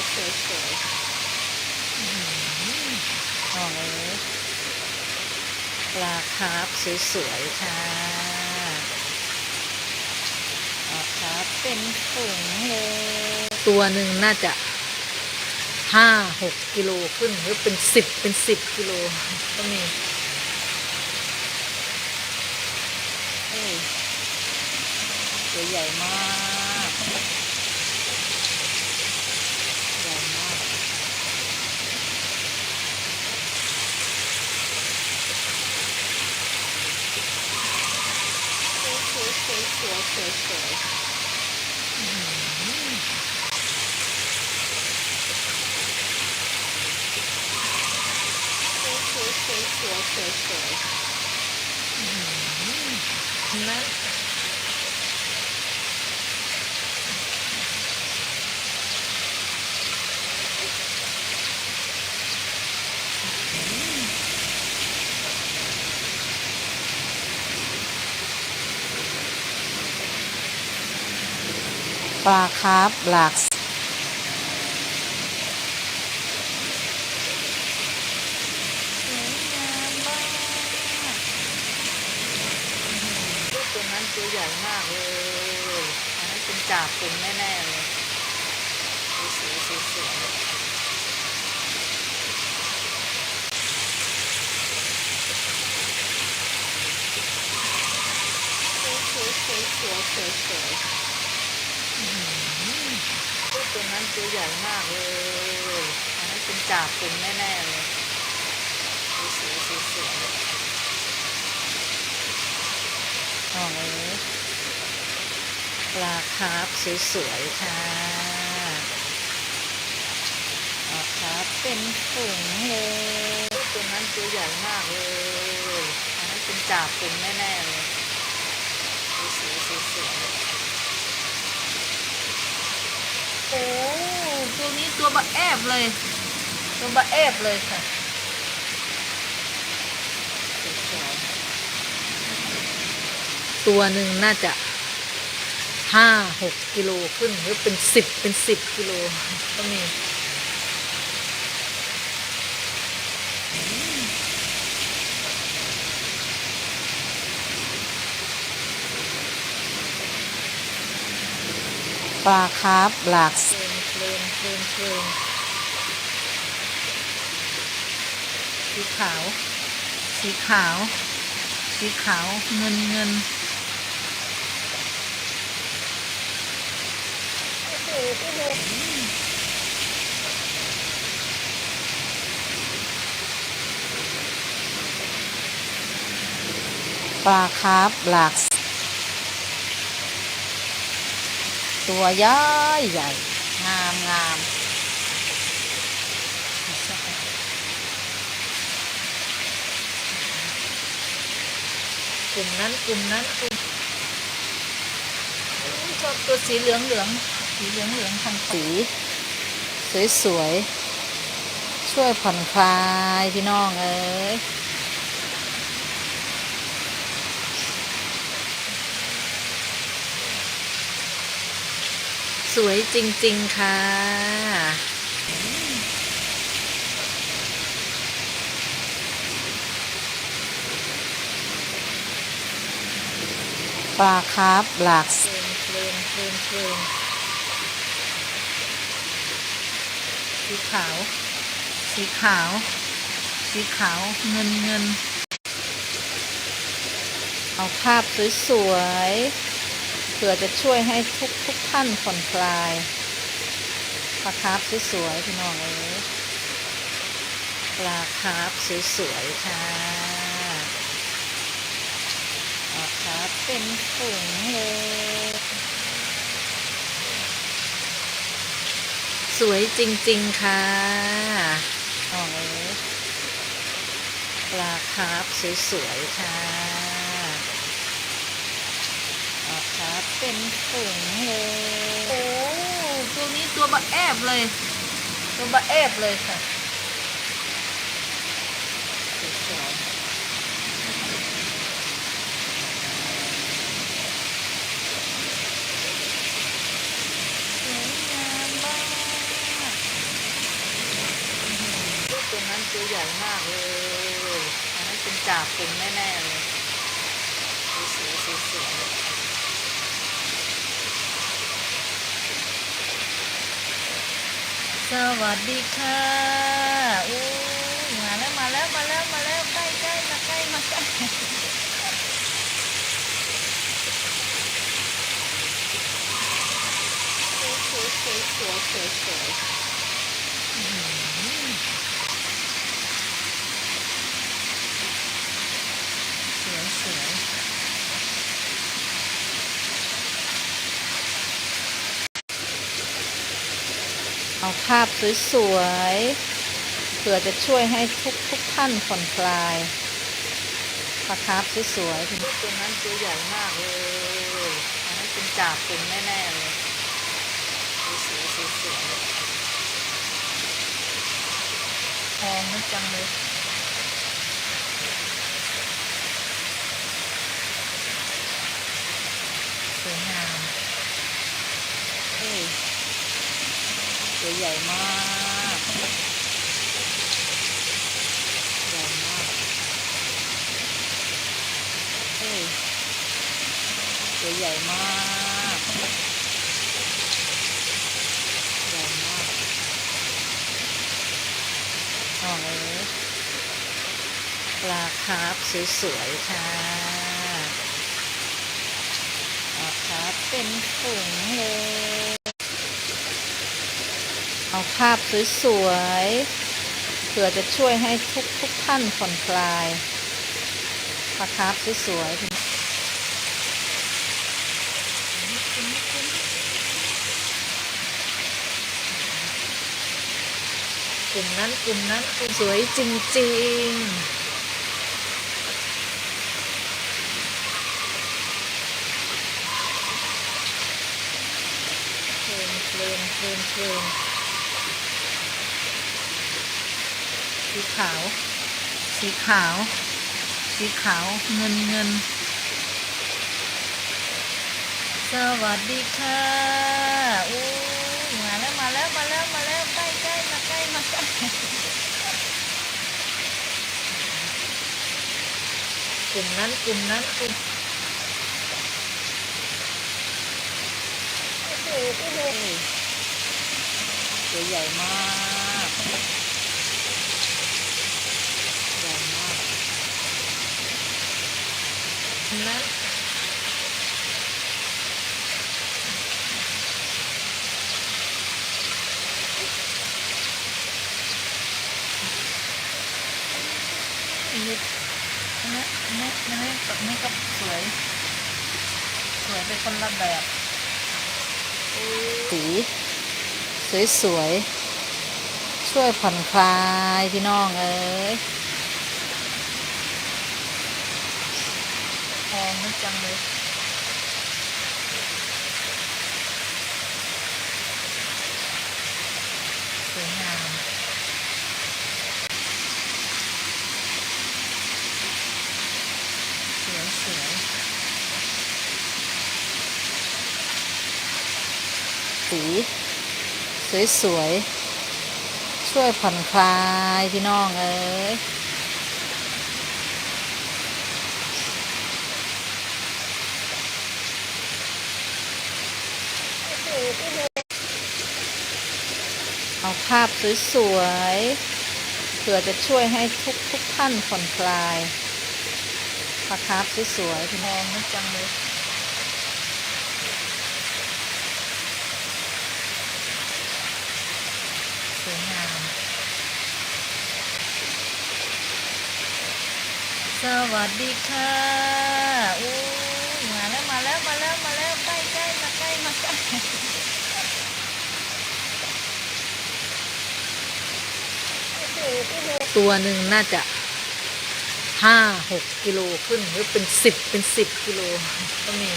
วยสวยสวยโอ้ยปลาคาร์ฟสวยๆค่ะปลาคาร์ฟเป็นฝูงเลย ตัวหนึ่งน่าจะห้าหกกิโลขึ้นหรือเป็นสิบเป็นสิบกิโลก็มีตัวใหญ่มาก 味しそうです。そう。 ปลาคาร์ฟหลากสวยงามมากลูกตัวนั้นตัวใหญ่มากเลยอันนั้นเป็นจ่าฝูงแน่ๆเลย นั้นตัวใหญ่มากเลยอันนั้นเป็นจ่าฝูงแน่ๆเลยสวยสวยสวยโอ้ยปลาคาร์ฟสวยๆค่ะปลาคาร์ฟเป็นฝูงเลยตัวนั้นตัวใหญ่มากเลยอันนั้นเป็นจ่าฝูงแน่ๆเลยสวยสวยสวย โอ้ตัวนี้ตัว บะแอบเลยตัวบะแอบเลยค่ะตัวหนึ่งน่าจะห้าหกกิโลขึ้นหรือเป็นสิบเป็นสิบกิโลก็มีปลาคาร์ฟหลาก เพลินเพลินสีขาว สีขาว สีขาว เงินเงินปลาคาร์ฟหลาก ตัวย้ายใหญ่ งามงามกลุ่มนั้นกลุ่มนั้นกลุ่มชอบตัวสีเหลืองเหลืองสีเหลืองเหลืองทางสี สวยสวยๆช่วยผ่อนคลายพี่น้องเอ้ย สวยจริง ๆ ค่ะ ปลาคาร์ฟหลากเพลินเพลินเพลินเพลินสีขาว สีขาว สีขาว เงินเงิน เอาภาพสวย ๆ เพื่อจะช่วยให้ทุกทุกท่านผ่อนคลายปลาคาร์ฟสวยๆพี่น้องเอ้ยปลาคาร์ฟสวยๆค่ะปลาคาร์ฟเป็นฝูงเลยสวยจริงๆค่ะโอ้ยปลาคาร์ฟสวยๆค่ะ ครับ เป็นฝูงเลยโอ้ตัวนี้ตัวบะแอบเลย ตัวบะแอบเลยค่ะสวยๆสวยงามมากตัวใหญ่มากเลยอันนั้นเป็นจ่าฝูงแน่ๆเลยสวยๆสวยๆ สวัสดีค่ะอู้มาแล้วมาแล้วมาแล้วมาแล้วใกล้ใกล้มาใกล้มาใกล้สวยสวยสวยสวยสวยสวยอื้อหือสวยสวย เอาภาพสวยๆเผื่อจะช่วยให้ทุกทุกท่านผ่อนคลายปลาคาร์ฟสวยๆตัวนั้นตัวใหญ่มากเลยอันนั้นเป็นจ่าฝูงแน่ๆเลยสวยๆสวยๆทองนะจังเลย สวยงามเฮ้ยตัว ใหญ่มาก ใหญ่มากเฮ้ยตัวใหญ่มาก ใหญ่มากอ๋อเลยปลาคาร์ฟสวยๆค่ะนะคารับเป็นถุงเลย เอาภาพสวยๆเผื่อจะช่วยให้ทุกทุกท่านผ่อนคลายปลาคาร์ฟสวยๆกลุ่มนั้นกลุ่มนั้นกลุ่มสวยจริง ๆเพลินเพลินเพลินเพลิน สีขาว สีขาว สีขาวเงินเงิน สวัสดีค่ะอู้มาแล้วมาแล้วมาแล้วมาแล้วใกล้ใกล้มาใกล้มาใกล้กลุ่มนั้นกลุ่มนั้นกลุ่มโอ้โหโอ้โหตัวใหญ่มาก ใหญ่มาก นั้นนี่นะนี่นี่กับนี่ก็สวย สวยเป็นคนละแบบสีสวยๆ ช่วยผ่อนคลายพี่น้องเอ้ย ทองนะจังเลยสวยงามสวยสวยสีสวยๆ ช่วยผ่อนคลายพี่น้องเอ้ย เอาภาพสวยๆเผื่อจะช่วยให้ทุกทุกท่านผ่อนคลายปลาคาร์ฟสวยๆพี่น้องนะจังเลยสวยงามสวัสดีค่ะอู้มาแล้วมาแล้วมาแล้วมาแล้วใกล้ใกล้มาใกล้มาใกล้ ตัวหนึ่งน่าจะห้าหกกิโลขึ้นหรือเป็นสิบเป็นสิบกิโลก็มี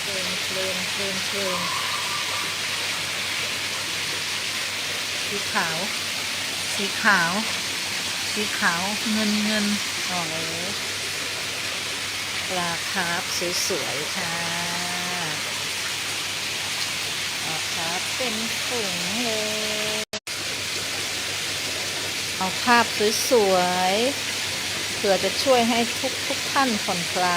เพลินเพลินเพลินเพลินสีขาว สีขาว สีขาวเงินเงินอ๋อเลยปลาคาร์ฟสวยๆค่ะ เป็นถุงเลย เอาภาพสวยๆเผื่อจะช่วยให้ทุกๆท่านผ่อนคลาย